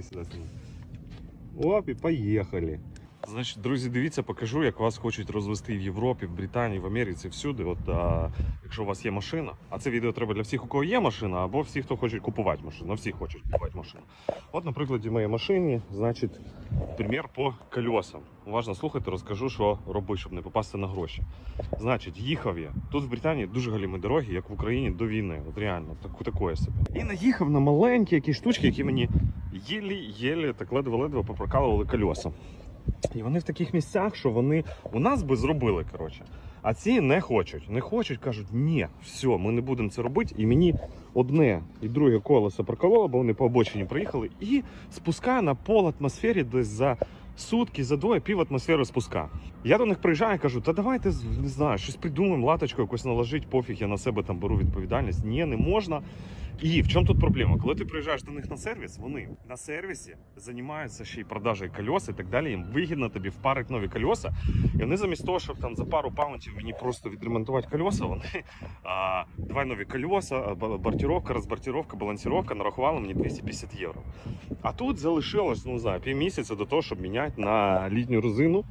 Іди сюди. Оп, і поїхали. Значить, друзі, дивіться, покажу, як вас хочуть розвести в Європі, в Британії, в Америці, всюди. От а, якщо у вас є машина, а це відео треба для всіх, у кого є машина, або всіх, хто хоче купувати машину. Ну, всі хочуть купувати машину. От, на прикладі моєї машині, значить, примір по колесам. Уважно слухайте, розкажу, що робити, щоб не попасти на гроші. Значить, їхав я. Тут в Британії дуже галімі дороги, як в Україні до війни. От реально, так, такое собі. І наїхав на маленькі якісь штучки, які мені єлі-єлі так ледве-ледве попрокалували колеса. І вони в таких місцях, що вони у нас би зробили, коротше. А ці не хочуть. Не хочуть, кажуть, ні, все, ми не будемо це робити. І мені одне і друге колесо прокололо, бо вони по обочині приїхали, і спускає на пол атмосфері десь за сутки, за двоє пів атмосфери спуска. Я до них приїжджаю і кажу, та давайте не знаю, щось придумаємо, латочку якось наложить, пофіг, я на себе там беру відповідальність. Ні, не можна. І в чому тут проблема? Коли ти приїжджаєш до них на сервіс, вони на сервісі займаються ще й продажею кольос і так далі. Їм вигідно тобі впарити нові кольоса. І вони замість того, щоб там за пару паунтів мені просто відремонтувати кольоса, вони а, давай нові кольоса, а, ба- бортировка, розбортировка, балансировка нарахували мені 250 євро. А тут залишилось, ну не знаю, півмісяця до того, щоб міняти на літню резину.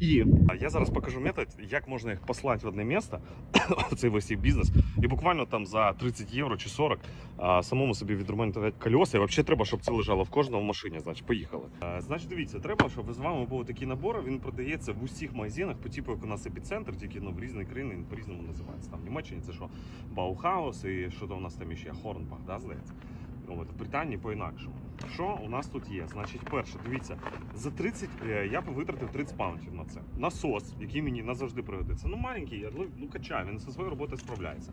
І я зараз покажу метод, як можна їх послати в одне місце, цей весь їх бізнес, і буквально там за 30 євро чи 40 а, самому собі відремонтувати колеса. І взагалі треба, щоб це лежало в кожному машині. Значить, поїхали. Значить, дивіться, треба, щоб з вами був такий набор. Він продається в усіх магазинах, по типу як у нас епіцентр, тільки ну, в різні країни він по-різному називається. Там в Німеччині це що Баухаус і що там у нас там ще Хорнбах, да, здається. От, в Британії по-інакшому. Що у нас тут є? Значить, перше, дивіться, за 30 е, я витратив 30 паунтів на це. Насос, який мені назавжди пригодиться. Ну, маленький, але ну качає, він зі своєю роботою справляється.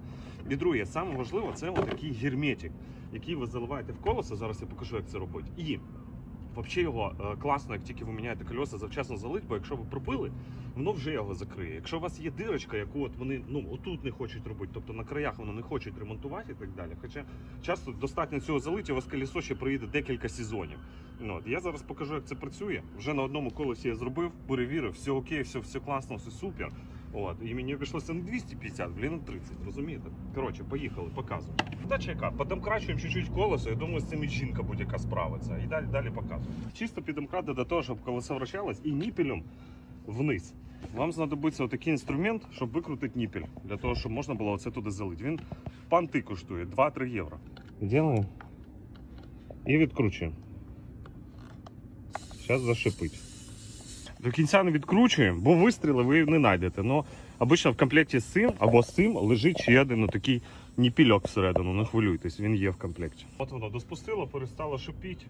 І друге, саме важливо, це отакий герметик, який ви заливаєте в колесо. Зараз я покажу, як це робити. І Взагалі його е, класно, як тільки ви міняєте колеса, завчасно залить, бо якщо ви пробили, воно вже його закриє. Якщо у вас є дирочка, яку от вони ну отут не хочуть робити, тобто на краях воно не хочуть ремонтувати і так далі. Хоча часто достатньо цього залити, у вас колесо ще проїде декілька сезонів. Ну, от, я зараз покажу, як це працює. Вже на одному колесі я зробив, перевірив, все окей, все, все класно, все супер. От, і мені обійшлося не 250, блін, а 30, розумієте? Коротше, поїхали, показую. Задача яка? Подемкрачуємо чуть-чуть колесо, я думаю, з цим і жінка будь-яка справиться. І далі, далі показую. Чисто підемкрати до того, щоб колесо вращалось і ніпелем вниз. Вам знадобиться отакий інструмент, щоб викрутити ніпель, для того, щоб можна було оце туди залити. Він панти коштує 2-3 євро. Ділаємо і відкручуємо. Зараз зашипить. До кінця не відкручуємо, бо вистріли ви не знайдете. Но обично в комплекті з цим або з цим лежить ще один такий ніпільок всередину. Не хвилюйтесь, він є в комплекті. От воно доспустило, перестало шипіти.